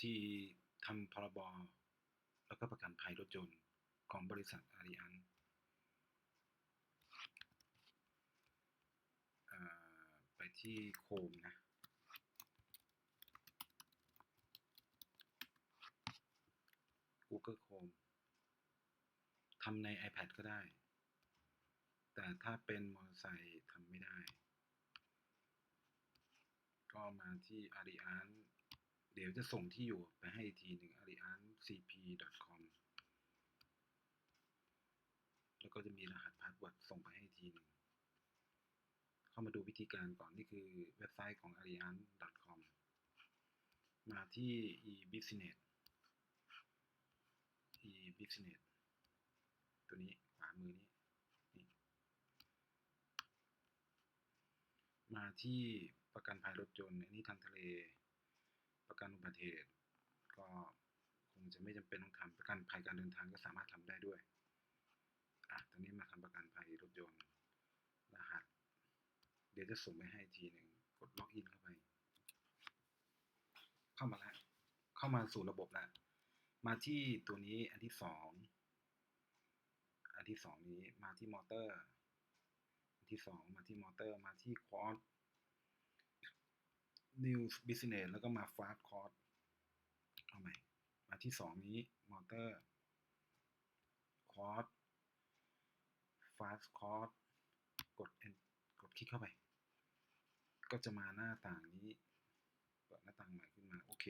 ที่ทำพรบแล้วก็ประกันภัยรถยนต์ของบริษัทอาริอันไปที่โคมนะ Google Chrome ทำใน iPad ก็ได้ แต่ถ้าเป็นมอเตอร์ไซค์ทำไม่ได้ ก็มาที่ Arian เดี๋ยวจะส่งที่อยู่ไปให้ทีหนึ่ง ariancp.com แล้วก็จะมีรหัสพาสเวิร์ดส่งไปให้ทีหนึ่ง เข้ามาดูวิธีการก่อน นี่คือเว็บไซต์ของ arian.com มาที่ e-business e-business ตัวนี้ขวามือนี้นี่มาที่ประกันภัยรถยนต์อันนี้ทางทะเล ประกันอุบัติเหตุ ก็คงจะไม่จำเป็นต้องทำประกันภัยการเดินทางก็สามารถทำได้ด้วยอะตอนนี้มาทำประกันภัยรถยนต์รหัส เดี๋ยวจะส่งไปให้ทีหนึ่งกดล็อกอินเข้าไป เข้ามาแล้วเข้ามาสู่ระบบแล้วมาที่ตัวนี้อันที่สองอันที่สองนี้มาที่มอเตอร์ อันที่สองมาที่มอเตอร์ มาที่ควอ New Business แล้วก็มา Fast Cost เอาใหม่มาที่สองนี้ Motor Cost Fast Cost กด กดคลิกเข้าไป ก็จะมาหน้าต่างนี้เปิดหน้าต่างใหม่ขึ้นมาโอเค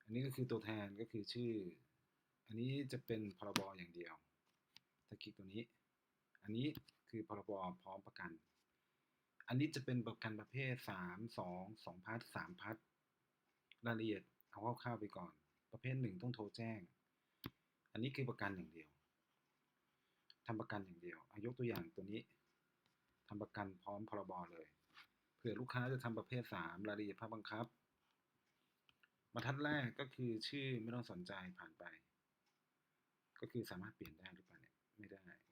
อันนี้ก็คือตัวแทนก็คือชื่อ อันนี้จะเป็นพรบอย่างเดียว ถ้าคลิกตัวนี้ อันนี้คือพรบพร้อมประกัน อันนี้จะเป็นประกันประเภทสามสองสองพัทสามพัทรายละเอียดเอาคร่าวๆไปก่อน ประเภทหนึ่งต้องโทรแจ้ง อันนี้คือประกันอย่างเดียวทำประกันอย่างเดียวอายกตัวอย่างตัวนี้ทำประกันพร้อมพรบเลยเผื่อลูกค้าจะทำประเภทสามรายละเอียดภาคบังคับรรทัดแรกก็คือชื่อไม่ต้องสนใจผ่านไป ก็คือสามารถเปลี่ยนได้หรือเปล่าเนี่ยไม่ได้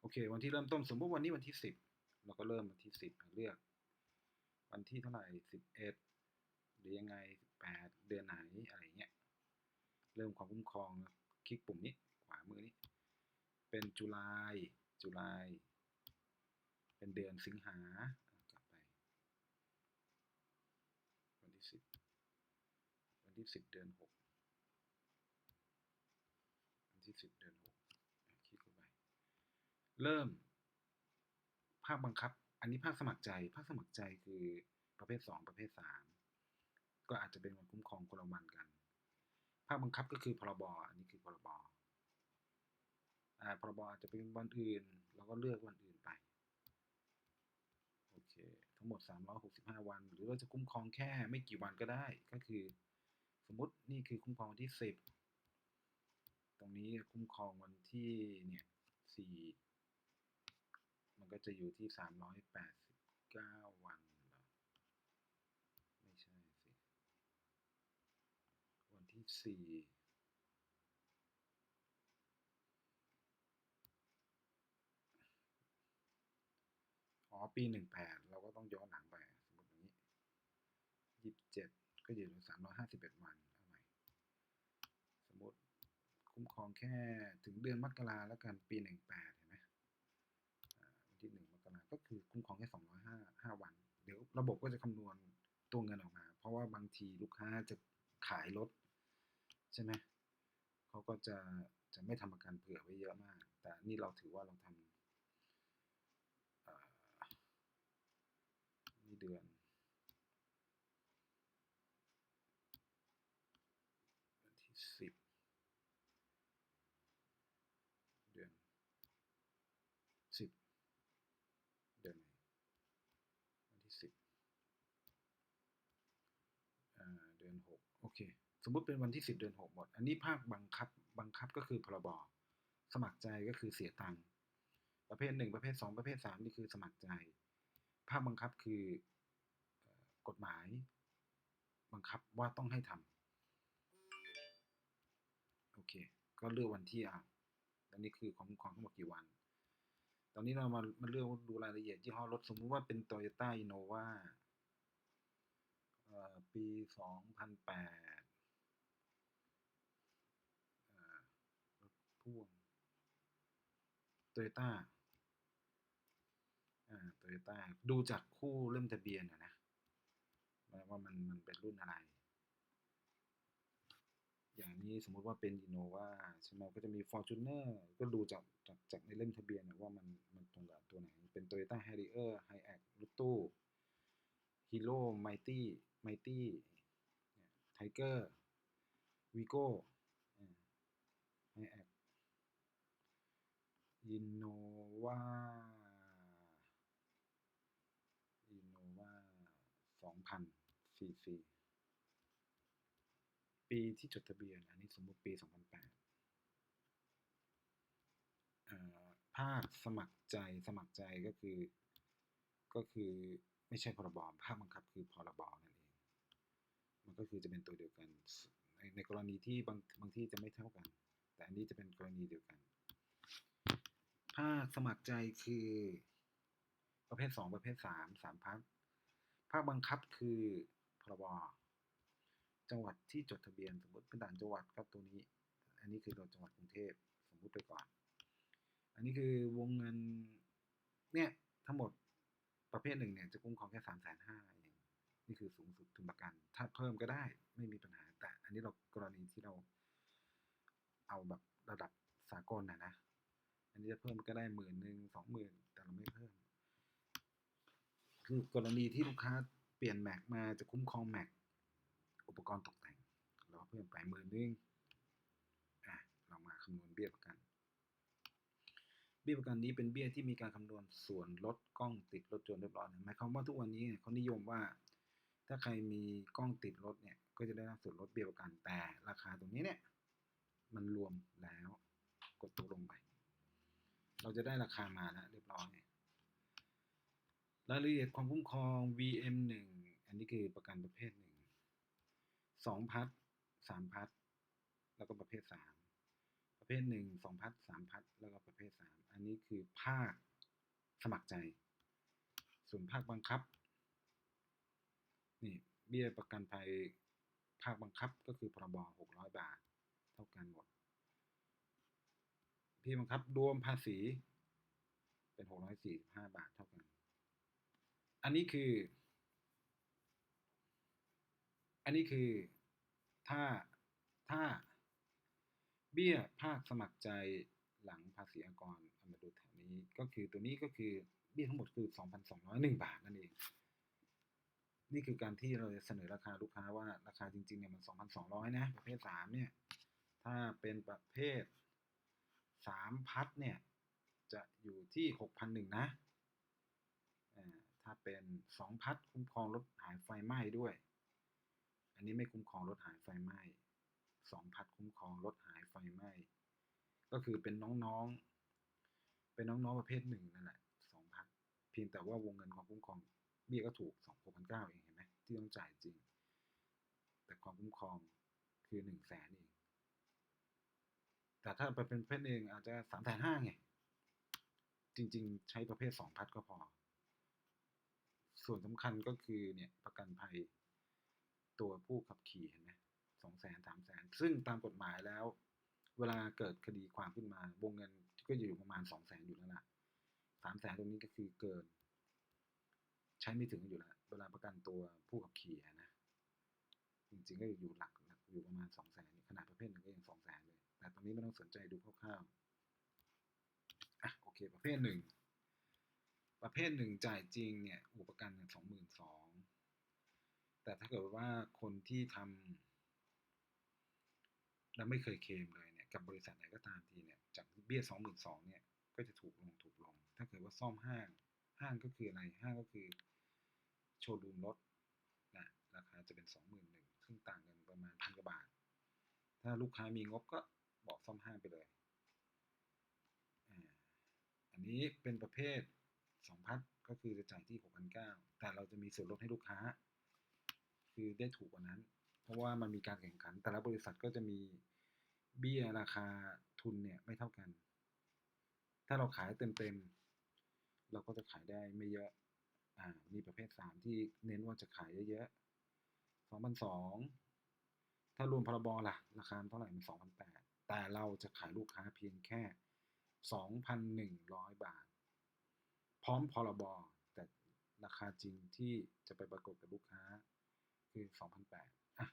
โอเค วันที่เริ่มต้นสมมติวันนี้วันที่สิบเราก็เริ่มวันที่สิบเลือก วันที่เท่าไหร่สิบเอ็ดหรือยังไงแปดเดือนไหนอะไรเงี้ยเริ่มความคุ้มครองคลิกปุ่มนี้ขวามือนี้ เป็นจุลายจุลายเป็นเดือนสิงหากลับไป วันที่สิบวันที่สิบเดือนหกวันที่สิบเดือนหกคลิกเข้าไป เริ่ม ภาคบังคับ อันนี้ภาคสมัครใจ ภาคสมัครใจคือประเภทสองประเภทสามก็อาจจะเป็นวันคุ้มครองคนละวันกัน ภาคบังคับก็คือพรบอันนี้คือพรบอ่าพรบอาจจะเป็นวันอื่นเราก็เลือกวันอื่นไปโอเค ทั้งหมด 365 วัน หรือเราจะคุ้มครองแค่ไม่กี่วันก็ได้ ก็คือ สมมตินี่คือคุ้มครองวันที่ 10 ตรงนี้คุ้มครองวันที่เนี่ย4 มันก็จะอยู่ที่ 389 วันเหรอไม่ใช่สิ วันที่ 4อ๋อ ปี18เราก็ต้องย้อนหลังไป สมมติอย่างนี้27ก็อยู่ที่351วันเอาใหม่สมมติคุ้มครองแค่ถึงเดือนมกราแล้วกันปี18เห็นไหมวันที่1ม ก็คือคุ้มครองแค่205 5วัน เดี๋ยวระบบก็จะคำนวณตัวเงินออกมา เพราะว่าบางทีลูกค้าจะขายรถใช่ไหมเขาก็จะจะไม่ทำประกันเผื่อไว้เยอะมาก แต่นี่เราถือว่าเราทำนี่เดือนที่สิบ สมมุติเป็นวันที่ 10 เดือน 6 หมด อันนี้ภาคบังคับบังคับก็คือพรบสมัครใจก็คือเสียตังค์ประเภท 1 ประเภท 2 ประเภท 3 นี่คือสมัครใจ ภาคบังคับคือกฎหมาย บังคับว่าต้องให้ทำโอเค ก็เลือกวันที่เอาอันนี้คือของของทั้งหมดกี่วัน ตอนนี้เรามามาเลือกดูรายละเอียดยี่ห้อรถสมมุติว่าเป็น Toyota Innova ปีสองพันแปด โตโยต้าอ่าโตโยต้าดูจากคู่เล่มทะเบียนอะนะว่ามันมันเป็นรุ่นอะไร อย่างนี้สมมุติว่าเป็น Innova ใช่ไหมก็จะมี Fortuner ก็ดูจากจากจากในเล่มทะเบียนนะว่ามันมันตรงกับตัวไหน เป็น Toyota Harrier Hilux รถตู้ Hero Mighty Mighty Tiger Vigo Hilux Innova Innova 2000 cc ปีที่จดทะเบียน อันนี้สมมติปี 2008เอ่อภาคสมัครใจสมัครใจก็คือ ก็คือไม่ใช่พรบภาคบังคับคือพรบนั่นเอง มันก็คือจะเป็นตัวเดียวกัน ในในกรณีที่บางบางที่จะไม่เท่ากัน แต่อันนี้จะเป็นกรณีเดียวกัน ภาคสมัครใจคือ ประเภท2ประเภท3 3ภาคภาคบังคับคือพรบจังหวัดที่จดทะเบียนสมมติเป็นต่างจังหวัดครับตัวนี้ อันนี้คือจังหวัดกรุงเทพสมมุติไปก่อน อันนี้คือวงเงินเนี่ยทั้งหมดประเภทหนึ่งเนี่ยจะคุ้มครองแค่สามแสนห้าเองนี่คือสูงสุดทุนประกัน ถ้าเพิ่มก็ได้ไม่มีปัญหาแต่ อันนี้เรากรณีที่เราเอาแบบระดับสากลนะนะ นนี้จะเพิ่มก็ได้หมื่นหนึ่งสองหมื่นแต่เราไม่เพิ่ม คือกรณีที่ลูกค้าเปลี่ยนแม็กมาจะคุ้มครองแม็กอุปกรณ์ตกแต่ง เราเพิ่มไปหมื่นหนึงอะเรามาคำนวณเบี้ยประกัน เบี้ยประกันนี้เป็นเบี้ยที่มีการคำนวณส่วนลดกล้องติดรถยนเรียบร้อยหมายความว่าทุกวันนี้เนี่ยเขานิยมว่า ถ้าใครมีกล้องติดรถเนี่ยก็จะได้รับส่วนลดเบี้ยประกันแต่ราคาตรงนี้เนี่ยมันรวมแล้วกดตัวลงไป เราจะได้ราคามาแล้วเรียบร้อยรายละเอียดความคุ้มครอง VM1 อันนี้คือประกันประเภทหนึ่งสองพัดสามพัดแล้วก็ประเภทสามประเภทหนึ่งสองพัดสามพัดแล้วก็ประเภทสามอันนี้คือภาคสมัครใจ ส่วนภาคบังคับ นี่เบี้ยประกันภัยภาคบังคับก็คือพรบหกร้อยบาท เท่ากันหมด เบี้ยบังคับรวมภาษี เป็นหกร้อยสี่ห้าบาทเท่ากัน อันนี้คือ อันนี้คือ ถ้า ถ้า เบี้ยภาคสมัครใจหลังภาษีอากรเอามาดูแถวนี้ ก็คือตัวนี้ก็คือเบี้ยทั้งหมดคือ 2,201 บาทนั่นเอง นี่คือการที่เราจะเสนอราคาลูกค้าว่าราคาจริงๆเนี่ยมัน 2,200 นะ ประเภท 3 เนี่ย ถ้าเป็นประเภท 3 พัดเนี่ย จะอยู่ที่ 6,001นะถ้าเป็น 2 พัดคุ้มครองรถหายไฟไหม้ด้วย อันนี้ไม่คุ้มครองรถหายไฟไหม้สองพัดคุ้มครองรถหายไฟไหม้ ก็คือเป็นน้องๆ เป็นน้องๆ ประเภทหนึ่งนั่นแหละสองพัดเพียงแต่ว่าวงเงินความคุ้มครองเบี้ยก็ถูกสองหกพันเก้าเองเห็นไหมที่ต้องจ่ายจริง แต่ความคุ้มครองคือหนึ่งแสนเอง แต่ถ้าไปเป็นประเภทหนึ่งอาจจะสามแสนห้าไง จริง ๆ ใช้ประเภทสองพัดก็พอ ส่วนสำคัญก็คือเนี่ยประกันภัยตัวผู้ขับขี่เห็นไหมสองแสนสามแสน ซึ่งตามกฎหมายแล้ว เวลาเกิดคดีความขึ้นมา วงเงินก็อยู่ประมาณสองแสนอยู่แล้วล่ะสามแสนตรงนี้ก็คือเกิน ใช้ไม่ถึงอยู่แล้ว เวลาประกันตัวผู้ขับขี่นะ จริงๆก็อยู่หลักหลัก อยู่ประมาณสองแสนขนาดประเภทหนึ่งก็ยังสองแสนเลย แต่ตอนนี้ไม่ต้องสนใจดูคร่าวๆอะโอเค ประเภทหนึ่งประเภทหนึ่งจ่ายจริงเนี่ยอุปกันสองหมื่นสองแต่ถ้าเกิดว่าคนที่ทำแล้วไม่เคยเคลมเลยเนี่ย กับบริษัทไหนก็ตามทีเนี่ย จากเบี้ยสองหมื่นสองเนี่ยก็จะถูกลงถูกลง ถ้าเกิดว่าซ่อมห้างห้างก็คืออะไรห้างก็คือ โชว์รูมรถนะราคาจะเป็นสองหมื่นหนึ่ง ซึ่งต่างกันประมาณพันกว่าบาท ถ้าลูกค้ามีงบก็บอกซ่อมห้างไปเลยอันนี้เป็นประเภทสองพัดก็คือจะจ่ายที่หกพันเก้าแต่เราจะมีส่วนลดให้ลูกค้า คือได้ถูกกว่านั้น เพราะว่ามันมีการแข่งขัน แต่ละบริษัทก็จะมีเบี้ยราคาทุนเนี่ยไม่เท่ากัน ถ้าเราขายเต็มๆ เราก็จะขายได้ไม่เยอะ อ่า มีประเภทสามที่เน้นว่าจะขายเยอะ สองพันสองถ้ารวมพรบล่ะ ราคาเท่าไหร่มันสองพันแปดแต่เราจะขายลูกค้าเพียงแค่สองพันหนึ่งร้อยบาท พร้อมพรบแต่ราคาจริงที่จะไปปรากฏกับลูกค้าคือสองพันแปดอะ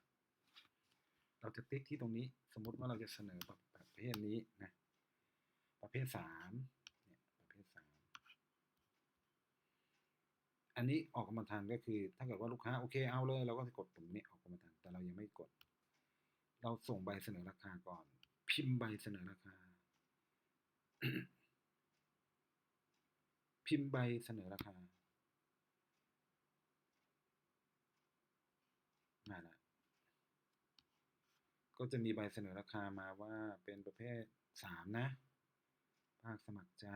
เราจะติ๊กที่ตรงนี้สมมติว่าเราจะเสนอแบบประเภทนี้นะประเภทสามเนี่ยประเภทสาม อันนี้ออกกรรมฐานก็คือ ถ้าเกิดว่าลูกค้าโอเคเอาเลยเราก็จะกดปุ่มนี้ออกกรรมฐานแต่เรายังไม่กด เราส่งใบเสนอราคาก่อน พิมพ์ใบเสนอราคา พิมพ์ใบเสนอราคามาละก็จะมีใบเสนอราคามาว่าเป็นประเภทสามนะ ภาคสมัครใจ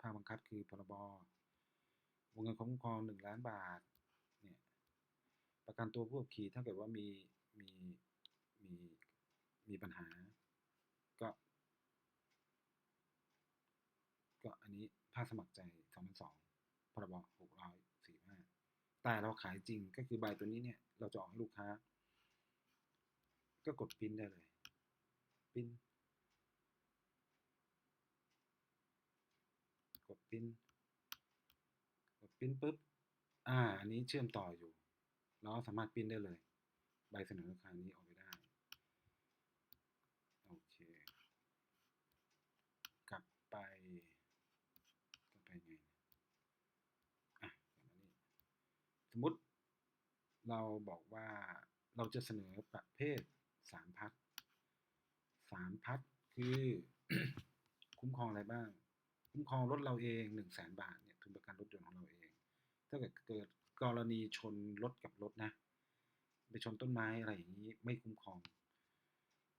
ภาคบังคับคือพรบ วงเงินคุ้มครองหนึ่งล้านบาทเนี่ยประกันตัวผู้ขับขี่ถ้าเกิดว่ามีมีมีมีปัญหา ก็ ก็อันนี้ภาคสมัครใจสองพันสองพรบหกร้อยสี่ห้าแต่เราขายจริงก็คือใบตัวนี้เนี่ย เราจะออกให้ลูกค้า ก็กดปิ้นได้เลยปิ้นกดปิ้น ปริ้นปุ๊บ อ่า อันนี้เชื่อมต่ออยู่ เราสามารถปริ้นได้เลย ใบเสนอราคานี้ออกไปได้ โอเค กลับไป กลับไปไงอะกลับนี่สมมติ เราบอกว่าเราจะเสนอประเภทสามพัดสามพัดคือคุ้มครองอะไรบ้าง คุ้มครองรถเราเองหนึ่งแสนบาทเนี่ยทุนประกันรถยนต์ของเราเอง ถ้าเกิดเกิดกรณีชนรถกับรถนะ ไปชนต้นไม้อะไรอย่างนี้ไม่คุ้มครอง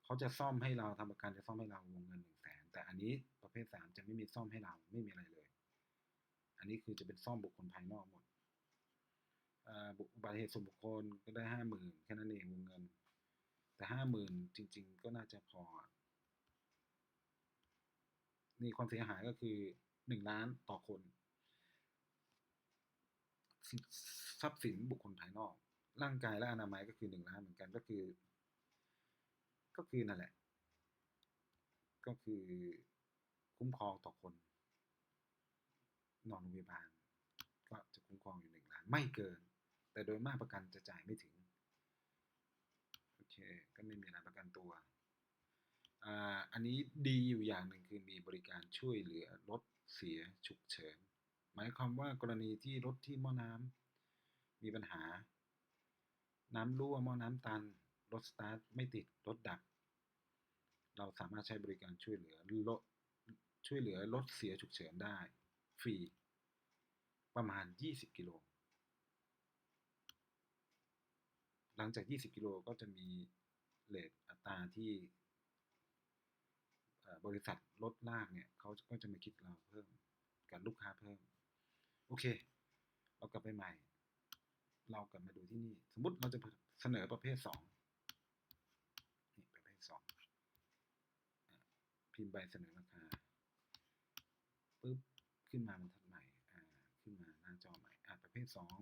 เขาจะซ่อมให้เราทำประกันจะซ่อมให้เราวงเงินหนึ่งแสนแต่อันนี้ประเภทสามจะไม่มีซ่อมให้เราไม่มีอะไรเลย อันนี้คือจะเป็นซ่อมบุคคลภายนอกหมดอ่าอุบัติเหตุส่วนบุคคลก็ได้ห้าหมื่นแค่นั้นเองวงเงิน แต่ห้าหมื่นจริง ๆ ก็น่าจะพอ นี่ความเสียหายก็คือหนึ่งล้านต่อคน ทรัพย์สินบุคคลภายนอก ร่างกายและอนามัยก็คือหนึ่งล้านเหมือนกันก็คือ ก็คือนั่นแหละ ก็คือคุ้มครองต่อคน นอนโรงพยาบาลก็จะคุ้มครองอยู่หนึ่งล้านไม่เกิน แต่โดยมากประกันจะจ่ายไม่ถึงโอเคก็ไม่มีอะไรประกันตัวอ่าอันนี้ดีอยู่อย่างหนึ่งคือมีบริการช่วยเหลือรถเสียฉุกเฉิน หมายความว่ากรณีที่รถที่หม้อน้ำมีปัญหา น้ำรั่วหม้อน้ำตัน รถสตาร์ทไม่ติด รถดับ เราสามารถใช้บริการช่วยเหลือรถช่วยเหลือรถเสียฉุกเฉินได้ ฟรี ประมาณ 20 กิโล หลังจาก 20 กิโลก็จะมีเลทอัตราที่บริษัทรถลากเนี่ยเขาก็จะมาคิดเราเพิ่มกับลูกค้าเพิ่ม โอเค เรากลับไปใหม่ เรากลับมาดูที่นี่ สมมติเราจะเสนอประเภทสองนี่ประเภทสองพิมพ์ใบเสนอราคาปุ๊บขึ้นมาบรรทัดใหม่อ่าขึ้นมาหน้าจอใหม่อ่าประเภทสอง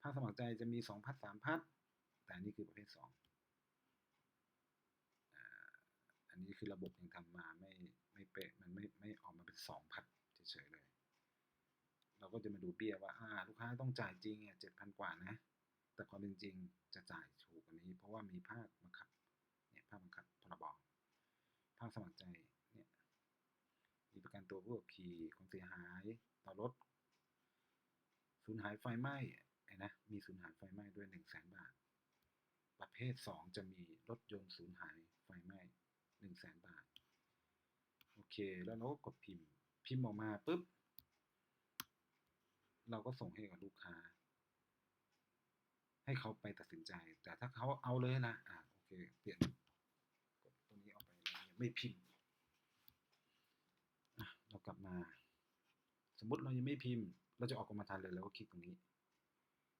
ภาคสมัครใจจะมีสองพัดสามพัดแต่นนี้คือประเภทสองอันนี้คือระบบยังทำมาไม่ไม่เป๊ะมันไม่ไม่ออกมาเป็นสองพัดเฉยๆเลย ก็จะมาดูเบี้ยว่าอ่าลูกค้าต้องจ่ายจริงเจ็ดพันกว่านะ แต่ความเป็นจริงจะจ่ายถูกกว่านี้ เพราะว่ามีภาคบังคับเนี่ยภาคบังคับพรบภาคสมัครใจเนี่ยมีประกันตัวผู้ขับขี่ความเสียหายต่อรถสูญหายไฟไหม้ไอ้นะมีสูญหายไฟไหม้ด้วยหนึ่งแสนบาท ประเภทสองจะมีรถยนต์สูญหายไฟไหม้หนึ่งแสนบาท โอเค แล้วเราก็กดพิมพ์ พิมพ์ออกมาปุ๊บ เราก็ส่งให้กับลูกค้า ให้เขาไปตัดสินใจ แต่ถ้าเขาเอาเลยนะอ่าโอเค เปลี่ยนกดตรงนี้ออกไปไม่พิมพ์เรากลับมา สมมติเรายังไม่พิมพ์ เราจะออกกรรมฐานเลยเราก็คลิกตรงนี้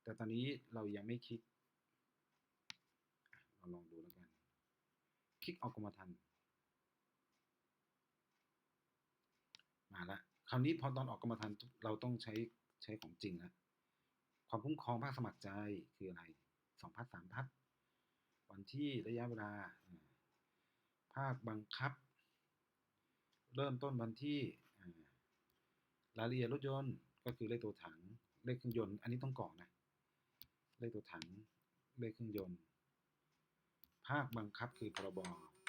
แต่ตอนนี้เรายังไม่คลิกเราลองดูแล้วกัน คลิกออกกรรมธรรม์มาละคราวนี้พอตอนออกกรรมธรรม์เราต้องใช้ ใช้ของจริงแล้วความคุ้มครองภาคสมัครใจคืออะไรสองพัดสามพัดวันที่ระยะเวลา ภาคบังคับ เริ่มต้นวันที่อ่ารายละเอียดรถยนต์ก็คือเลขตัวถัง เลขเครื่องยนต์ อันนี้ต้องกรอกนะ เลขตัวถัง เลขเครื่องยนต์ ภาคบังคับคือพรบ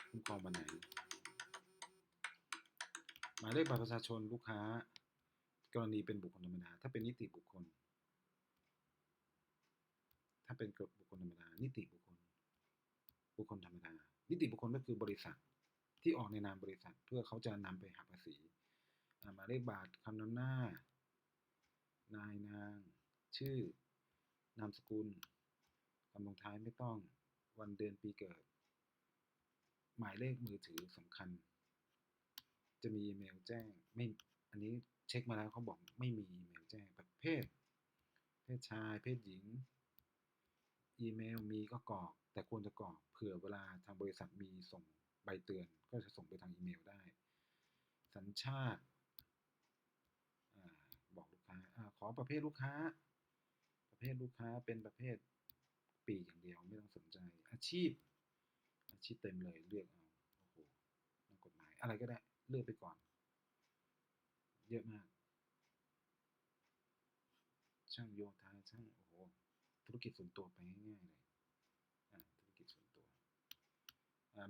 คุ้มครองวันไหน หมายเลขบัตรประชาชนลูกค้า กรณีเป็นบุคคลธรรมดา ถ้าเป็นนิติบุคคล ถ้าเป็นบุคคลธรรมดา นิติบุคคล บุคคลธรรมดา นิติบุคคลก็คือบริษัทที่ออกในนามบริษัทเพื่อเขาจะนำไปหักภาษีหมายเลขบัตรคำนำหน้า นายนาง ชื่อ นามสกุลคำลงท้ายไม่ต้อง วันเดือนปีเกิด หมายเลขมือถือสำคัญ จะมีอีเมลแจ้งไม่ อันนี้ เช็คมาแล้วเขาบอกไม่มีอีเมลแจ้งประเภทเพศชาย เพศหญิง อีเมลมีก็กรอก แต่ควรจะกรอกเผื่อเวลาทางบริษัทมีส่งใบเตือน ก็จะส่งไปทางอีเมลได้ สัญชาติอาบอกลูกค้าอาขอประเภทลูกค้า ประเภทลูกค้าเป็นประเภทปีอย่างเดียวไม่ต้องสนใจ อาชีพ อาชีพเต็มเลยเลือกเอาโอ้โหนักกฎหมายอะไรก็ได้เลือกไปก่อน เยอะมาก ช่าง โยธาช่างโอ้โหธุรกิจส่วนตัวไปง่ายๆเลยธุรกิจส่วนตัว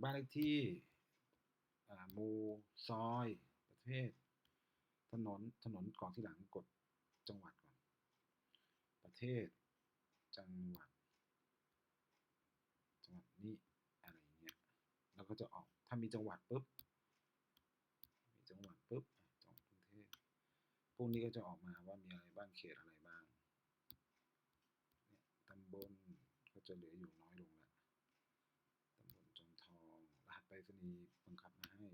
บ้านเลขที่หมู่ซอยประเทศถนนถนนก่อนที่หลังกดจังหวัดก่อน ประเทศ จังหวัด จังหวัดนี้อะไรเงี้ยแล้วก็จะออกถ้ามีจังหวัดปุ๊บมีจังหวัดปุ๊บจังหวัดกรุงเทพพวกนี้ก็จะออกมาว่ามีอะไรบ้างเขตอะไรำบลก็จะเหลืออยู่น้อยลงแล้วตำบลจอมทอง รหัสไปรษณีย์บังคับมาให้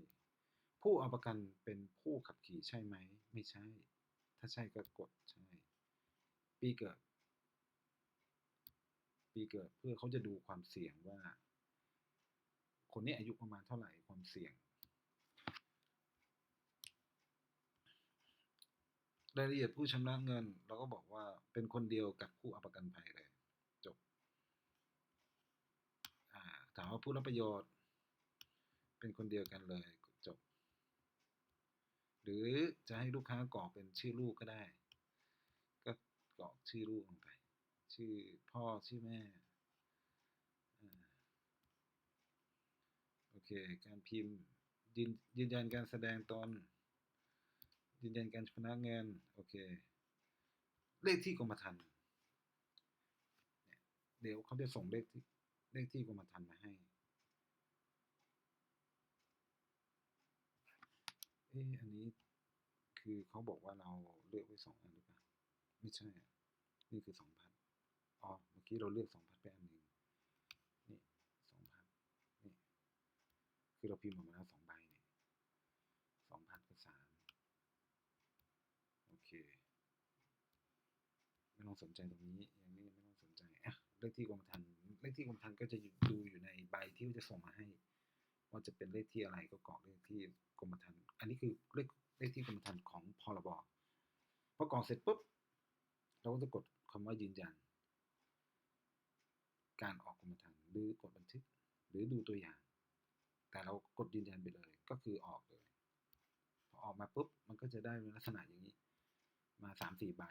ผู้เอาประกันเป็นผู้ขับขี่ใช่ไหม ไม่ใช่ ถ้าใช่ก็กดใช่ ปีเกิด ปีเกิดเพื่อเขาจะดูความเสี่ยงว่า คนนี้อายุประมาณเท่าไหร่ความเสี่ยงรายละเอียดผู้ชำระเงิน เราก็บอกว่าเป็นคนเดียวกับผู้เอาประกันภัยเลย จบอ่า ถามว่าผู้รับประโยชน์ เป็นคนเดียวกันเลยจบ หรือจะให้ลูกค้ากรอกเป็นชื่อลูกก็ได้ ก็กรอกชื่อลูกลงไป ชื่อพ่อชื่อแม่โอเค การพิมพ์ยืนยืนยันการแสดงตน ยืนยันการชำระเงินโอเค เลขที่กรมธรรม์เดี๋ยวเขาจะส่งเลขที่ เลขที่กรมธรรม์มาให้เอ๊ะอันนี้คือเขาบอกว่าเราเลือกไว้สองอันหรือเปล่าไม่ใช่ นี่คือสองพันอ๋อเมื่อกี้เราเลือกสองพันไปอันหนึ่งนี่สองพันนี่คือเราพิมพ์ออกมาแล้วสองใบเนี่ยสองพันกับสามโอเค ไม่ต้องสนใจตรงนี้อย่างนี้ไม่ต้องสนใจอะเลขที่กรมธรรม์ เลขที่กรมธรรม์ก็จะดูอยู่ในใบที่จะส่งมาให้ ว่าจะเป็นเลขที่อะไรก็กรอกเลขที่กรมธรรม์อันนี้คือเลขเลขที่กรมธรรม์ของพรบพอกรอกเสร็จปุ๊บเราก็จะกดคำว่ายืนยัน การออกกรมธรรม์หรือกดบันทึกหรือดูตัวอย่าง แต่เรากดยืนยันไปเลยก็คือออกเลยพอออกมาปุ๊บมันก็จะได้ลักษณะอย่างนี้ มาสามสี่ใบ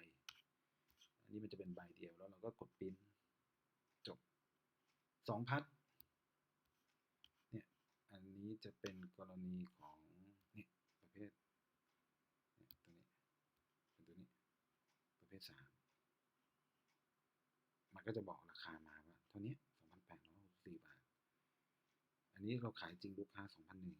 อันนี้มันจะเป็นใบเดียวแล้วเราก็กดปิ้นจบ สองพัดเนี่ยอันนี้จะเป็นกรณีของเนี่ยประเภทเนี่ยตัวนี้เป็นตัวนี้ประเภทสามมันก็จะบอกราคามาว่าเท่านี้สองพันแปดร้อยหกสี่บาท อันนี้เราขายจริงลูกค้าสองพันหนึ่ง